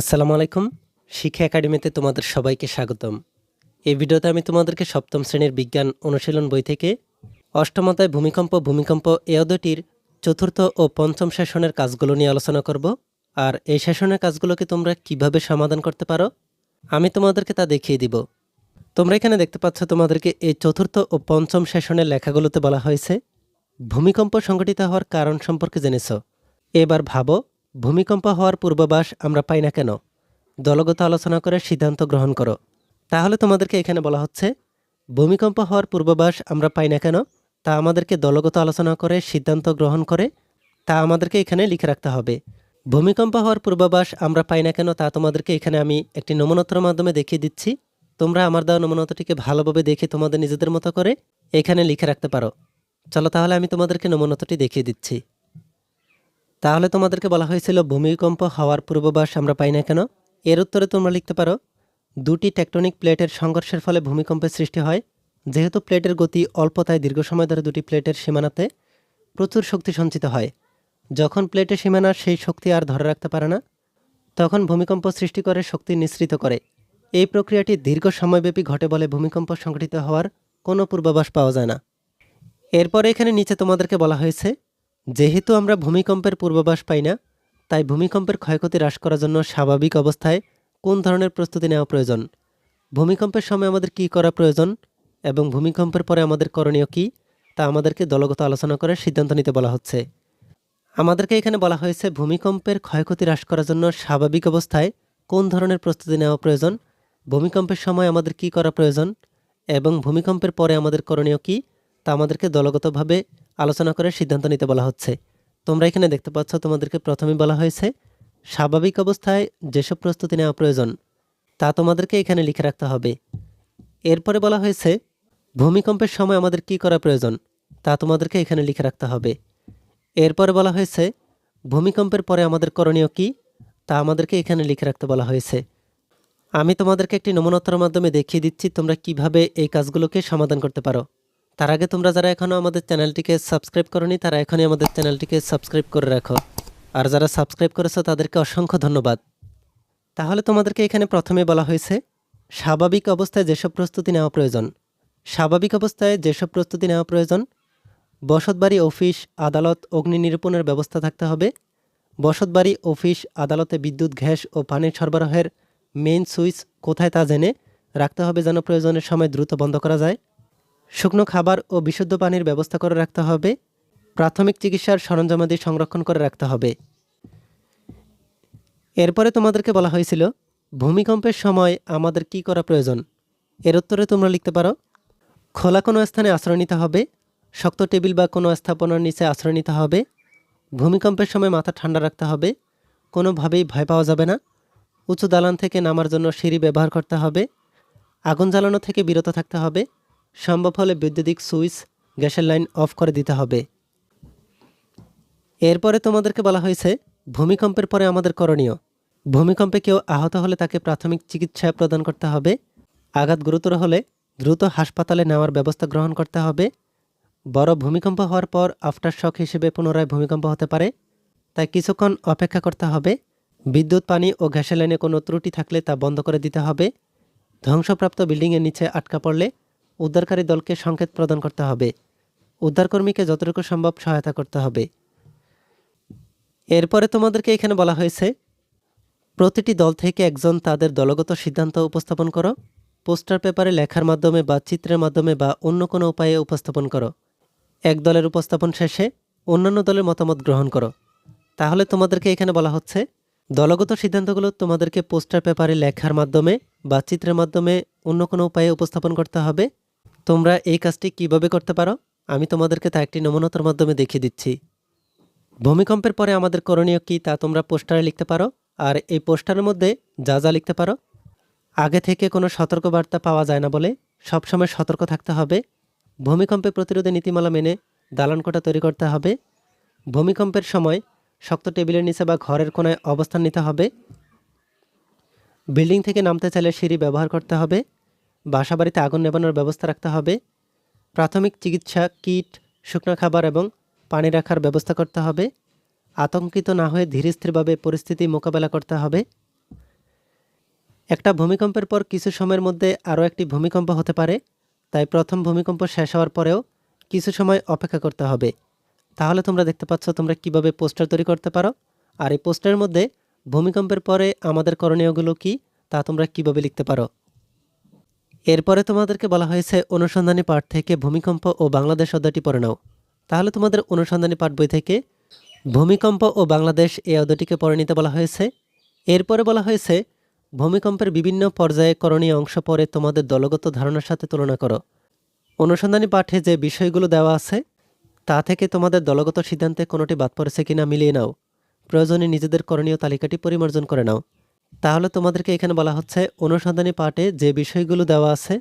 আসসালামু আলাইকুম। শিক্ষা একাডেমিতে তোমাদের সবাইকে স্বাগতম। এই ভিডিওতে আমি তোমাদেরকে সপ্তম শ্রেণির বিজ্ঞান অনুশীলন বই থেকে অষ্টমতায় ভূমিকম্প ভূমিকম্প এ চতুর্থ ও পঞ্চম সেশনের কাজগুলো নিয়ে আলোচনা করব। আর এই সেশনের কাজগুলোকে তোমরা কীভাবে সমাধান করতে পারো, আমি তোমাদেরকে তা দেখিয়ে দিব। তোমরা এখানে দেখতে পাচ্ছ তোমাদেরকে এই চতুর্থ ও পঞ্চম সেশনের লেখাগুলোতে বলা হয়েছে, ভূমিকম্প সংঘটিত হওয়ার কারণ সম্পর্কে জেনেছ। এবার ভাবো ভূমিকম্প হওয়ার পূর্বাভাস আমরা পাই না কেন? দলগত আলোচনা করে সিদ্ধান্ত গ্রহণ করো। তাহলে তোমাদেরকে এখানে বলা হচ্ছে, ভূমিকম্প হওয়ার পূর্বাভাস আমরা পাই না কেন? তা আমাদেরকে দলগত আলোচনা করে সিদ্ধান্ত গ্রহণ করে, তা আমাদেরকে এখানে লিখে রাখতে হবে। ভূমিকম্প হওয়ার পূর্বাভাস আমরা পাই না কেন তা তোমাদেরকে এখানে আমি একটি নমুনত্র মাধ্যমে দেখিয়ে দিচ্ছি। তোমরা আমার দেওয়া নমুনতটিকে ভালোভাবে দেখে তোমাদের নিজেদের মতো করে এখানে লিখে রাখতে পারো। চলো তাহলে আমি তোমাদেরকে নমুনতটি দেখিয়ে দিচ্ছি। তাহলে তোমাদেরকে বলা হয়েছিল ভূমিকম্প হওয়ার পূর্বাভাস আমরা পাই না কেন? এর উত্তরে তোমরা লিখতে পারো, দুটি টেকটনিক প্লেটের সংঘর্ষের ফলে ভূমিকম্পের সৃষ্টি হয়। যেহেতু প্লেটের গতি অল্প তাই দীর্ঘ সময় ধরে দুটি প্লেটের সীমানাতে প্রচুর শক্তি সঞ্চিত হয়, যখন প্লেটের সীমানা সেই শক্তি আর ধরে রাখতে পারে না, তখন ভূমিকম্প সৃষ্টি করে শক্তি নিঃসৃত করে। এই প্রক্রিয়াটি দীর্ঘ সময়ব্যাপী ঘটে বলে ভূমিকম্প সংঘটিত হওয়ার কোনো পূর্বাভাস পাওয়া যায় না। এরপরে এখানে নিচে তোমাদেরকে বলা হয়েছে যেহেতু আমরা ভূমিকম্পের পূর্বাভাস পাই না, তাই ভূমিকম্পের ক্ষয়ক্ষতি হ্রাস করার জন্য স্বাভাবিক অবস্থায় কোন ধরনের প্রস্তুতি নেওয়া প্রয়োজন? ভূমিকম্পের সময় আমাদের কী করা প্রয়োজন এবং ভূমিকম্পের পরে আমাদের করণীয় কী, তা আমাদেরকে দলগত আলোচনা করে সিদ্ধান্ত নিতে বলা হচ্ছে। আমাদেরকে এখানে বলা হয়েছে ভূমিকম্পের ক্ষয়ক্ষতি হ্রাস করার জন্য স্বাভাবিক অবস্থায় কোন ধরনের প্রস্তুতি নেওয়া প্রয়োজন, ভূমিকম্পের সময় আমাদের কী করা প্রয়োজন এবং ভূমিকম্পের পরে আমাদের করণীয় কী, তা আমাদেরকে দলগতভাবে আলোচনা করে সিদ্ধান্ত নিতে বলা হচ্ছে। তোমরা এখানে দেখতে পাচ্ছ তোমাদেরকে প্রথমে বলা হয়েছে, স্বাভাবিক অবস্থায় যেসব প্রস্তুতি নেওয়া প্রয়োজন, তা তোমাদেরকে এখানে লিখে রাখতে হবে। এরপরে বলা হয়েছে, ভূমিকম্পের সময় আমাদের কি করা প্রয়োজন, তা তোমাদেরকে এখানে লিখে রাখতে হবে। এরপরে বলা হয়েছে, ভূমিকম্পের পরে আমাদের করণীয় কি, তা আমাদেরকে এখানে লিখে রাখতে বলা হয়েছে। আমি তোমাদেরকে একটি নমুনত্বর মাধ্যমে দেখিয়ে দিচ্ছি তোমরা কীভাবে এই কাজগুলোকে সমাধান করতে পারো। তার আগে তোমরা যারা এখনও আমাদের চ্যানেলটিকে সাবস্ক্রাইব করনি, তারা এখনই আমাদের চ্যানেলটিকে সাবস্ক্রাইব করে রাখো। আর যারা সাবস্ক্রাইব করেছ, তাদেরকে অসংখ্য ধন্যবাদ। তাহলে তোমাদেরকে এখানে প্রথমে বলা হয়েছে, স্বাভাবিক অবস্থায় যেসব প্রস্তুতি নেওয়া প্রয়োজন, স্বাভাবিক অবস্থায় যেসব প্রস্তুতি নেওয়া প্রয়োজন, বসতবাড়ি, অফিস, আদালত, অগ্নি নিরূপণের ব্যবস্থা থাকতে হবে, বসতবাড়ি, অফিস, আদালতে বিদ্যুৎ, গ্যাস ও পানির সরবরাহের মেইন সুইচ কোথায় তা জেনে রাখতে হবে যেন প্রয়োজনের সময় দ্রুত বন্ধ করা যায়। শুকনো খাবার ও বিশুদ্ধ পানির ব্যবস্থা করে রাখতে হবে। প্রাথমিক চিকিৎসার সরঞ্জামাদি সংরক্ষণ করে রাখতে হবে। এরপরে তোমাদেরকে বলা হয়েছিল, ভূমিকম্পের সময় আমাদের কি করা প্রয়োজন? এর উত্তরে তোমরা লিখতে পারো, খোলা কোনো স্থানে আশ্রয় নিতে হবে, শক্ত টেবিল বা কোনো স্থাপনার নিচে আশ্রয় নিতে হবে, ভূমিকম্পের সময় মাথা ঠান্ডা রাখতে হবে, কোনোভাবেই ভয় পাওয়া যাবে না, উঁচু দালান থেকে নামার জন্য সিঁড়ি ব্যবহার করতে হবে, আগুন জ্বালানো থেকে বিরত থাকতে হবে সম্ভব হলে বৈদ্যুতিক সুইচ গ্যাসের লাইন অফ করে দিতে হবে। এরপরে তোমাদেরকে বলা হয়েছে, ভূমিকম্পের পরে আমাদের করণীয়। ভূমিকম্পে কেউ আহত হলে তাকে প্রাথমিক চিকিৎসা প্রদান করতে হবে। আঘাত গুরুতর হলে দ্রুত হাসপাতালে নেওয়ার ব্যবস্থা গ্রহণ করতে হবে। বড় ভূমিকম্প হওয়ার পর আফটার শক হিসেবে পুনরায় ভূমিকম্প হতে পারে। তাই কিছুক্ষণ অপেক্ষা করতে হবে। বিদ্যুৎ, পানি ও গ্যাসের লাইনে কোনো ত্রুটি থাকলে তা বন্ধ করে দিতে হবে। ধ্বংসপ্রাপ্ত বিল্ডিংয়ের নিচে আটকা পড়লে উদ্ধারকারী দলকে সংকেত প্রদান করতে হবে। উদ্ধারকর্মীকে যতটুকু সম্ভব সহায়তা করতে হবে। এরপরে তোমাদেরকে এখানে বলা হয়েছে, প্রতিটি দল থেকে একজন তাদের দলগত সিদ্ধান্ত উপস্থাপন করো, পোস্টার পেপারে লেখার মাধ্যমে বা চিত্রের মাধ্যমে বা অন্য কোনো উপায়ে উপস্থাপন করো। এক দলের উপস্থাপন শেষে অন্যান্য দলের মতামত গ্রহণ করো। তাহলে তোমাদেরকে এখানে বলা হচ্ছে, দলগত সিদ্ধান্তগুলো তোমাদেরকে পোস্টার পেপারে লেখার মাধ্যমে বা চিত্রের মাধ্যমে অন্য কোনো উপায়ে উপস্থাপন করতে হবে। তোমরা এই কাজটি কীভাবে করতে পারো? আমি তোমাদেরকে তা একটি নমুনতার মাধ্যমে দেখিয়ে দিচ্ছি। ভূমিকম্পের পরে আমাদের করণীয় কী তা তোমরা পোস্টারে লিখতে পারো? আর এই পোস্টারের মধ্যে যা যা লিখতে পারো? আগে থেকে কোনো সতর্কবার্তা পাওয়া যায় না বলে সবসময় সতর্ক থাকতে হবে। ভূমিকম্পে প্রতিরোধে নীতিমালা মেনে দালানকোটা তৈরি করতে হবে। ভূমিকম্পের সময় শক্ত টেবিলের নিচে বা ঘরের কোনায় অবস্থান নিতে হবে। বিল্ডিং থেকে নামতে চাইলে সিঁড়ি ব্যবহার করতে হবে। বাসাবাড়িতে আগুন নেবানোর ব্যবস্থা রাখতে হবে। প্রাথমিক চিকিৎসা, কিট, শুকনো খাবার এবং পানি রাখার ব্যবস্থা করতে হবে। আতঙ্কিত না হয়ে ধীরে স্থিরভাবে পরিস্থিতি মোকাবেলা করতে হবে। একটা ভূমিকম্পের পর কিছু সময়ের মধ্যে আরও একটি ভূমিকম্প হতে পারে, তাই প্রথম ভূমিকম্প শেষ হওয়ার পরেও কিছু সময় অপেক্ষা করতে হবে। তাহলে তোমরা দেখতে পাচ্ছ তোমরা কীভাবে পোস্টার তৈরি করতে পারো। আর এই পোস্টারের মধ্যে ভূমিকম্পের পরে আমাদের করণীয়গুলো কি, তা তোমরা কীভাবে লিখতে পারো। এরপরে তোমাদেরকে বলা হয়েছে, অনুসন্ধানী পাঠ থেকে ভূমিকম্প ও বাংলাদেশ অধ্যায়টি পড়ে নাও। তাহলে তোমাদের অনুসন্ধানী পাঠ বই থেকে ভূমিকম্প ও বাংলাদেশ এই অধ্যায়টিকে পড়ে নিতে বলা হয়েছে। এরপরে বলা হয়েছে, ভূমিকম্পের বিভিন্ন পর্যায়ে করণীয় অংশ পরে তোমাদের দলগত ধারণার সাথে তুলনা করো। অনুসন্ধানী পাঠে যে বিষয়গুলো দেওয়া আছে, তা থেকে তোমাদের দলগত সিদ্ধান্তে কোনোটি বাদ পড়েছে কিনা মিলিয়ে নাও। প্রয়োজনে নিজেদের করণীয় তালিকাটি পরিমার্জন করে নাও। তাহলে তোমাদেরকে এখানে বলা হচ্ছে, অনুসন্ধানী পাঠে যে বিষয়গুলো দেওয়া আছে,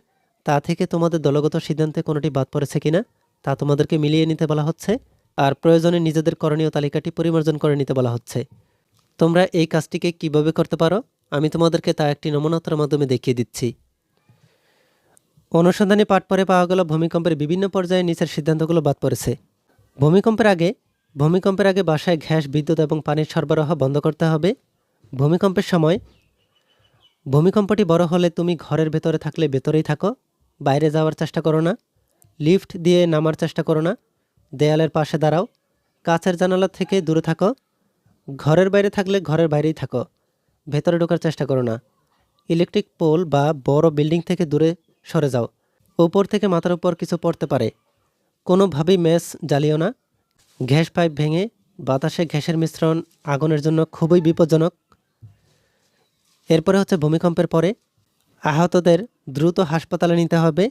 তা থেকে তোমাদের দলগত সিদ্ধান্তে কোনোটি বাদ পড়েছে কিনা, তা তোমাদেরকে মিলিয়ে নিতে বলা হচ্ছে, আর প্রয়োজনে নিজেদের করণীয় তালিকাটি পরিমার্জন করে নিতে বলা হচ্ছে। তোমরা এই কাজটিকে কীভাবে করতে পারো, আমি তোমাদেরকে তা একটি নমুনাতার মাধ্যমে দেখিয়ে দিচ্ছি। অনুসন্ধানী পাঠ পরে পাওয়া গেল ভূমিকম্পের বিভিন্ন পর্যায়ে নিচের সিদ্ধান্তগুলো বাদ পড়েছে। ভূমিকম্পের আগে ভূমিকম্পের আগে বাসায় গ্যাস, বিদ্যুৎ এবং পানির সরবরাহ বন্ধ করতে হবে ভূমিকম্পের সময় ভূমিকম্পটি বড় হলে তুমি ঘরের ভেতরে থাকলে ভেতরেই থাকো, বাইরে যাওয়ার চেষ্টা করো না, লিফট দিয়ে নামার চেষ্টা করো না, দেয়ালের পাশে দাঁড়াও, কাছের জানালা থেকে দূরে থাকো, ঘরের বাইরে থাকলে ঘরের বাইরেই থাকো, ভেতরে ঢোকার চেষ্টা করো না, ইলেকট্রিক পোল বা বড় বিল্ডিং থেকে দূরে সরে যাও ওপর থেকে মাথার উপর কিছু পড়তে পারে, কোনোভাবেই ম্যাচ জ্বালিও না, গ্যাস পাইপ ভেঙে বাতাসে গ্যাসের মিশ্রণ আগুনের জন্য খুবই বিপজ্জনক এরপরে হচ্ছে ভূমিকম্পের পরে আহতদের দ্রুত হাসপাতালে নিতে হবে,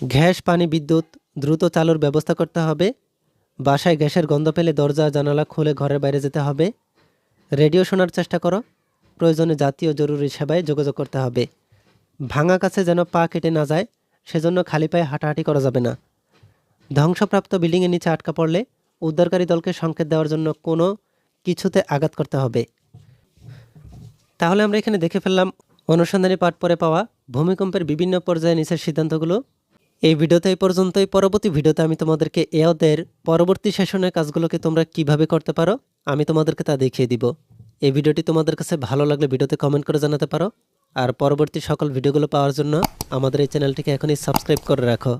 গ্যাস, পানি, বিদ্যুৎ দ্রুত চালুর ব্যবস্থা করতে হবে, বাসায় গ্যাসের গন্ধ পেলে দরজা, জানালা খুলে ঘরের বাইরে যেতে হবে, রেডিও শোনার চেষ্টা করো, প্রয়োজনে জাতীয় জরুরি সেবায় যোগাযোগ করতে হবে। ভাঙা কাছে যেন পা কেটে না যায়, সেজন্য খালি পায়ে হাঁটাহাঁটি করা যাবে না। ধ্বংসপ্রাপ্ত বিল্ডিংয়ের নিচে আটকা পড়লে উদ্ধারকারী দলকে সংকেত দেওয়ার জন্য কোনো কিছুতে আঘাত করতে হবে। তাহলে আমরা এখানে দেখে ফেললাম, অনুসন্ধানী পাঠ পরে পাওয়া ভূমিকম্পের বিভিন্ন পর্যায়ে নিচের সিদ্ধান্তগুলো। এই ভিডিওতে এই পর্যন্তই। পরবর্তী ভিডিওতে আমি তোমাদেরকে এ এওদের পরবর্তী সেশনের কাজগুলোকে তোমরা কীভাবে করতে পারো, আমি তোমাদেরকে তা দেখিয়ে দিব। এই ভিডিওটি তোমাদের কাছে ভালো লাগলে ভিডিওতে কমেন্ট করে জানাতে পারো। আর পরবর্তী সকল ভিডিওগুলো পাওয়ার জন্য আমাদের এই চ্যানেলটিকে এখনই সাবস্ক্রাইব করে রাখো।